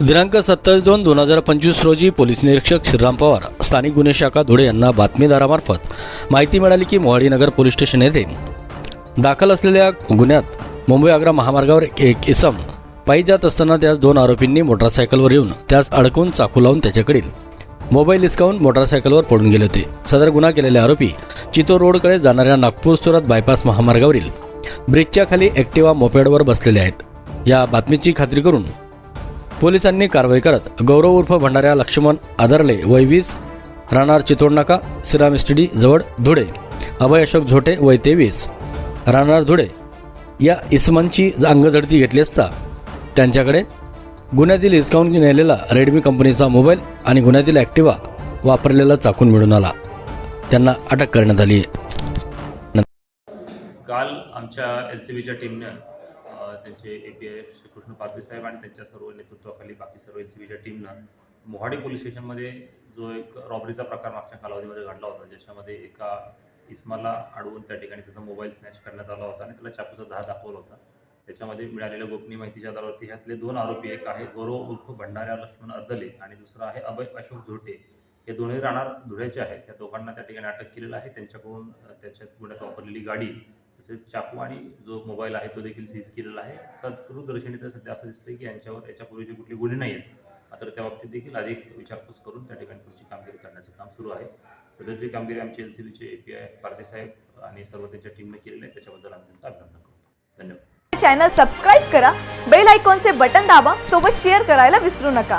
दिनांक सत्तावीस दोन दोन हजार पंचवीस रोजी पोलीस निरीक्षक श्रीराम पवार स्थानिक गुन्हे शाखा धुळे यांना बातमीदारामार्फत माहिती मिळाली की मोहाडी नगर पोलीस स्टेशन येथे दाखल असलेल्या गुन्ह्यात मुंबई आग्रा महामार्गावर एक इसम पायी जात असताना त्यास दोन आरोपींनी मोटारसायकलवर येऊन त्यास अडकून चाकू लावून त्याच्याकडील मोबाईल हिसकावून मोटारसायकलवर पडून गेले होते. सदर गुन्हा केलेले आरोपी चितोर रोडकडे जाणाऱ्या नागपूर सुरत बायपास महामार्गावरील ब्रिजच्या खाली ॲक्टिवा मोपेडवर बसलेले आहेत. या बातमीची खात्री करून पोलिसांनी कारवाई करत गौरव उर्फ भंडाऱ्या लक्ष्मण आदरले वय वीस राहणार चितोड नाका श्रीराम एसटीडी जवळ धुळे अभय अशोक झोटे वय तेवीस राहणार धुळे. या इसमांची अंगझडती घेतली असता त्यांच्याकडे गुन्ह्यातील हिसकावून नेलेला रेडमी कंपनीचा मोबाईल आणि गुन्ह्यातील ॲक्टिवा वापरलेला चाकून मिळून आला. त्यांना अटक करण्यात आली आहे. काल आमच्या एल सी बीच्या टीमने त्यांचे ए पी आय श्रीकृष्ण पादरी साहेब आणि त्यांच्या सर्व नेतृत्वाखाली बाकी सर्व एन सी बीच्या टीमनं मोहाडी पोलीस स्टेशनमध्ये जो एक रॉबरीचा प्रकार मागच्या कालावधीमध्ये घडला होता ज्याच्यामध्ये एका इस्माला अडवून त्या ठिकाणी त्याचा मोबाईल स्नॅच करण्यात आला होता आणि त्याला चाकूचा दहा दाखवला होता. त्याच्यामध्ये मिळालेल्या गोपनीय माहितीच्या आधारावरती ह्यातले दोन आरोपी एक आहे गौरव उर्फ भंडाऱ्या लक्ष्मण अर्दले आणि दुसरा आहे अभय अशोक झोटे. हे दोन्ही राहणार धुळ्याचे आहेत. त्या दोघांना त्या ठिकाणी अटक केलेलं आहे. त्यांच्याकडून त्याच्यात गुन्ह्यात वापरलेली गाडी तसेच चाकू आणि जो मोबाईल आहे तो देखील सीज केलेला आहे. सत्कृदर्शनी तर सध्या असं दिसतंय की यांच्यावर याच्यापूर्वीचे कुठले गुन्हे नाही आहेत मात्र त्या बाबतीत देखील अधिक विचारपूस करून त्या ठिकाणी पुढची कामगिरी करण्याचं काम सुरू आहे. सदरची कामगिरी आमची एल सी बीचे ए पी आय पारदेसाहेब आणि सर्व त्यांच्या टीमने केलेली आहे त्याच्याबद्दल आम्ही त्यांचं अभिनंदन करतो. धन्यवाद. चॅनल सबस्क्राईब करा बेल आयकॉनचे बटन दाबा सोबत शेअर करायला विसरू नका.